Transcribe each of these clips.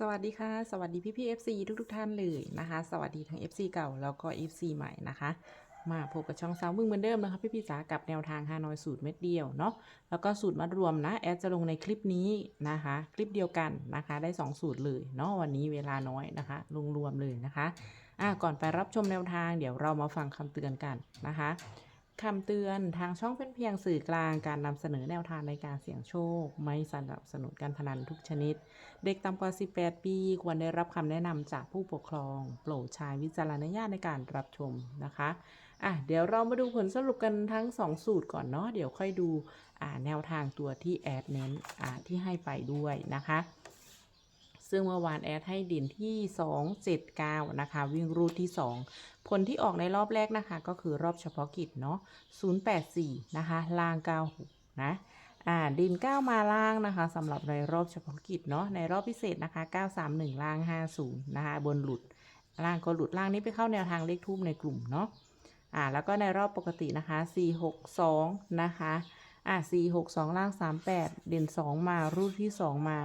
สวัสดีค่ะ สวัสดีพี่พี่ๆ FC ทุกทุกๆท่านเลยนะคะ สวัสดีทั้ง FC เก่าแล้วก็ FC ใหม่นะคะ มาพบกับช่องสาวมึงเหมือนเดิมนะคะ พี่พี่ๆจ๋ากับแนวทางฮานอยสูตรเม็ดเดียวเนาะแล้วก็สูตรมัดรวมนะ แอดจะลงในคลิปนี้นะคะ คลิปเดียวกันนะคะ ได้ 2 สูตรเลยเนาะวันนี้เวลาน้อยนะคะลงรวมเลยนะคะอะก่อนไปรับชมแนวทางเดี๋ยวเรามาฟังคำเตือนกันนะคะ คำเตือนทางช่องเป็นเพียงสื่อกลางการนำเสนอแนวทางในการเสี่ยงโชค ไม่สนับสนุนการพนันทุกชนิด เด็กต่ำกว่า 18 ปี ควรได้รับคำแนะนำจากผู้ปกครอง โปรดใช้วิจารณญาณในการรับชมนะคะอะเดี๋ยวเรามาดูผลสรุปกันทั้ง 2 สูตรก่อนเนาะเดี๋ยวค่อยดูอ่าแนวทางตัวที่แอดเน้นอ่าที่ให้ไปด้วยนะคะ ซึ่งเมื่อวานแอดให้ดินที่ 2 7 9 นะคะ วิ่งรูทที่ 2 ผลที่ออกในรอบแรกนะคะ ก็คือรอบเฉพาะกิจเนาะ084 นะคะ ล่าง 96 นะอ่าดิน 9 มาล่างนะคะสำหรับในรอบเฉพาะกิจเนาะในรอบพิเศษนะคะ 931 ล่าง 50 นะคะ บนหลุด ล่างก็หลุดล่างนี้ไปเข้าแนวทางเลขทูบในกลุ่มเนาะอ่าแล้วก็ในรอบปกตินะคะ 462 นะคะอ่า462 ล่าง 38 เด่น 2 มารูทที่ 2 มา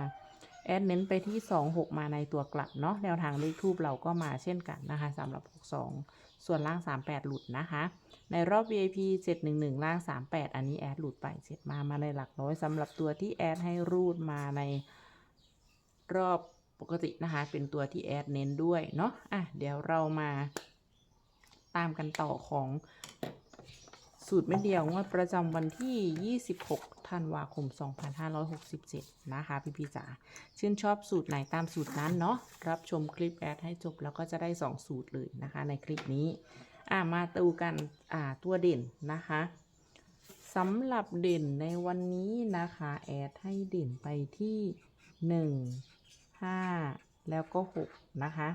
แอดเน้นไปที่ 26 มาในตัวกลับเนาะแนวทางเลขทูบเราก็มาเช่นกันนะคะสำหรับ 62 ส่วนล่าง 38 หลุดนะคะ ในรอบ VIP 711 ล่าง 38 อันนี้แอดหลุดไปเสร็จมามาในหลักร้อยสำหรับตัวที่แอดให้รูดมาในรอบปกตินะคะ เป็นตัวที่แอดเน้นด้วยเนาะอะเดี๋ยวเรามาตามกันต่อของ สูตรเม็ดเดียวงวดประจำวันที่ 26 ธันวาคม 2567 นะคะ พี่พี่จ๋าชื่นชอบสูตรไหนตามสูตรนั้นเนาะรับชมคลิปแอดให้จบแล้วก็จะได้ 2 สูตรเลยนะคะ ในคลิปนี้ อ่ามาดูกันอ่าตัวเด่นนะคะสำหรับเด่นในวันนี้นะคะ แอดให้เด่นไปที่ 1 5 แล้วก็ 6 นะคะ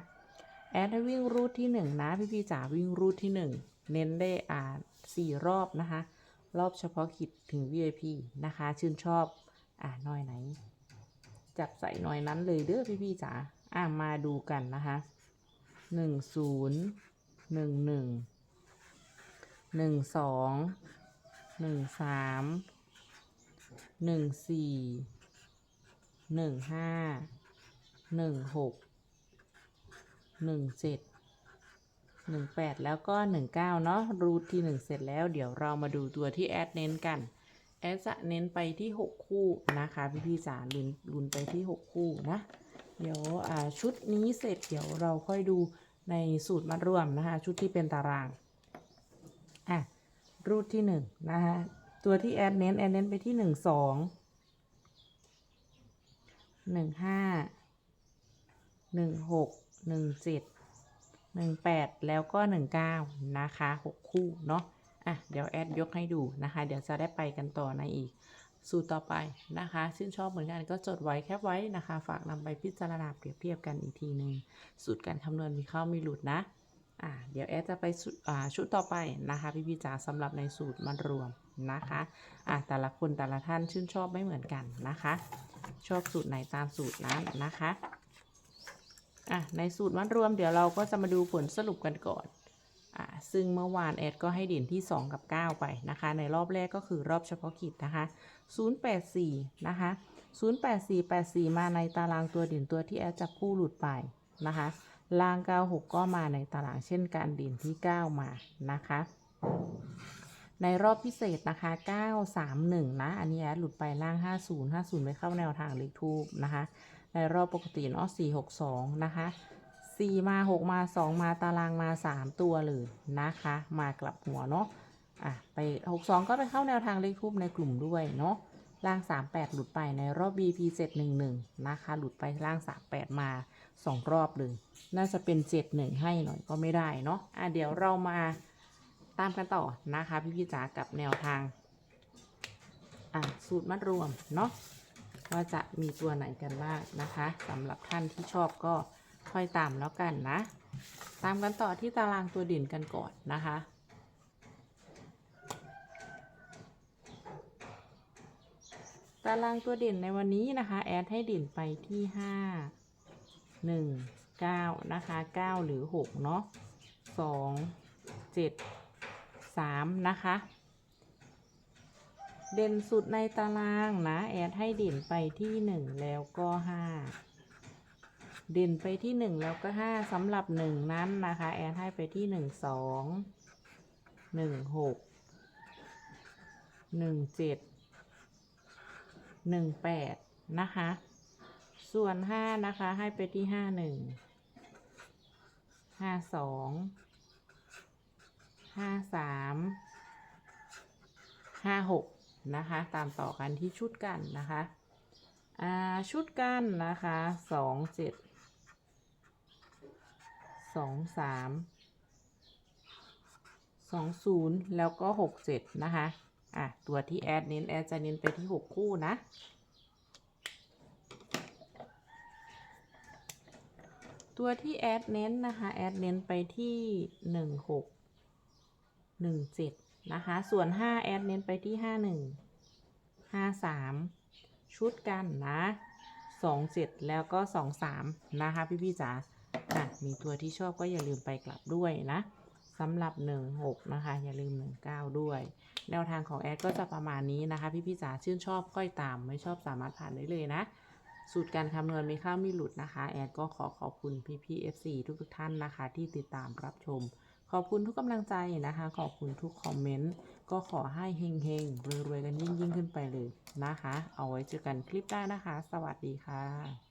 แอดให้วิ่งรูทที่ 1 นะ พี่พี่จ๋าวิ่งรูทที่ 1 เน้นได้อ่านสี่รอบนะคะ รอบเฉพาะกิจถึง VIP นะคะ ชื่นชอบอ่าน้อยไหน จับใส่หน่อยนั้นเลยเด้อพี่พี่ๆจ๋าอ่ามาดูกันนะคะหนึ่งศูนย์หนึ่งหนึ่งหนึ่งสองหนึ่งสามหนึ่งสี่หนึ่งห้าหนึ่งหกหนึ่งเจ็ด หนึ่งแปดแล้วก็หนึ่งเก้าเนาะรูทที่หนึ่งเสร็จแล้วเดี๋ยวเรามาดูตัวที่แอดเน้นกัน แอดจะเน้นไปที่6คู่นะคะ พี่พี่จ๋าลุนลุนไปที่6คู่นะ เดี๋ยวอ่าชุดนี้เสร็จเดี๋ยวเราค่อยดูในสูตรมัดรวมนะคะ ชุดที่เป็นตารางอะรูทที่1นะคะตัวที่แอดเน้นแอดเน้นไปที่1 2 1 5 1 7 1 8 แล้วก็ 19 นะคะ 6 คู่เนาะอะเดี๋ยวแอดยกให้ดูนะคะ เดี๋ยวจะได้ไปกันต่อในอีก สูตรต่อไปนะคะ ชื่นชอบเหมือนกันก็จดไว้แคปไว้นะคะ ฝากนำไปพิจารณาเปรียบเทียบกันอีกทีหนึ่งสูตรการคำนวณมีเข้ามีหลุดนะอ่าเดี๋ยวแอดจะไปอ่าชุดต่อไปนะคะพี่พี่ๆจ๋าสำหรับในสูตรมันรวมนะคะอ่าแต่ละคนแต่ละท่านชื่นชอบไม่เหมือนกันนะคะ ชอบสูตรไหนตามสูตรนั้นนะคะ อะในสูตรมัดรวมเดี๋ยวเราก็จะมาดูผลสรุปกันก่อนอ่าซึ่งเมื่อวานแอดก็ให้เด่นที่ 2 กับ 9 ไปนะคะ ในรอบแรกก็คือรอบเฉพาะกิจนะคะ 084 นะคะ 08484 มาในตารางตัวเด่นตัวที่แอดจับคู่หลุดไปนะคะลาง 96 ก็มาในตารางเช่นกันเด่นที่ 9 มานะคะในรอบพิเศษนะคะ 931 นะ อันนี้แอดหลุดไปล่าง 50 50 ไปเข้าแนวทางเลขทูบนะคะ ในรอบปกติเนาะ462นะคะ4มา6มา2มาตารางมา3ตัวเลยนะคะ มากลับหัวเนาะอะไป62ก็ไปเข้าแนวทางเลขทูบในกลุ่มด้วยเนาะล่าง 38 หลุดไปในรอบ BP 711 นะคะ หลุดไปล่าง 38 มา 2 รอบเลยน่าจะเป็น 71 ให้หน่อยก็ไม่ได้เนาะอะเดี๋ยวเรามาตามกันต่อนะคะ พี่พี่จ๋ากับแนวทาง อะ สูตรมัดรวม เนาะ ว่าจะมีตัวไหนกันบ้างนะคะสำหรับท่านที่ชอบก็ค่อยตามแล้วกันนะ ตามกันต่อที่ตารางตัวเด่นกันก่อนนะคะตารางตัวเด่นในวันนี้นะคะ แอดให้เด่นไปที่ 5 1 9 นะคะ 9 หรือ 6 เนาะ2 7 3 นะคะ เด่นสุดในตารางนะ แอดให้เด่นไปที่1แล้วก็5เด่นไปที่หนึ่งแล้วก็ห้าสำหรับหนึ่งนั้นนะคะ แอนให้ไปที่หนึ่งสองหนึ่งหกหนึ่งเจ็ดหนึ่งแปดนะคะ ส่วนห้านะคะให้ไปที่ห้าหนึ่งห้าสองห้าสามห้าหก นะคะ ตามต่อกันที่ชุดกันนะคะอ่าชุดกันนะคะสองเจ็ดสองสามสองศูนย์แล้วก็หกเจ็ดนะคะอะตัวที่แอดเน้นแอดจะเน้นไปที่หกคู่นะตัวที่แอดเน้นนะคะ แอดเน้นไปที่หนึ่งหกหนึ่งเจ็ด นะคะ ส่วนห้าแอดเน้นไปที่ห้าหนึ่งห้าสามชุดกันนะสองเจ็ดแล้วก็สองสามนะคะ พี่พี่จ๋าอะมีตัวที่ชอบก็อย่าลืมไปกลับด้วยนะสำหรับหนึ่งหกนะคะ อย่าลืมหนึ่งเก้าด้วย แนวทางของแอดก็จะประมาณนี้นะคะ พี่พี่จ๋าชื่นชอบก้อยตาม ไม่ชอบสามารถผ่านได้เลยนะ สูตรการคำนวณมีข้าวมีหลุดนะคะ แอดก็ขอขอบคุณพี่พี่ FC ทุกทุกท่านนะคะ ที่ติดตามรับชม ขอบคุณทุกกำลังใจนะคะ ขอบคุณทุกคอมเมนต์ ก็ขอให้เฮงๆรวยๆกันยิ่งยิ่งๆขึ้นไปเลยนะคะ เอาไว้เจอกันคลิปหน้านะคะ สวัสดีค่ะ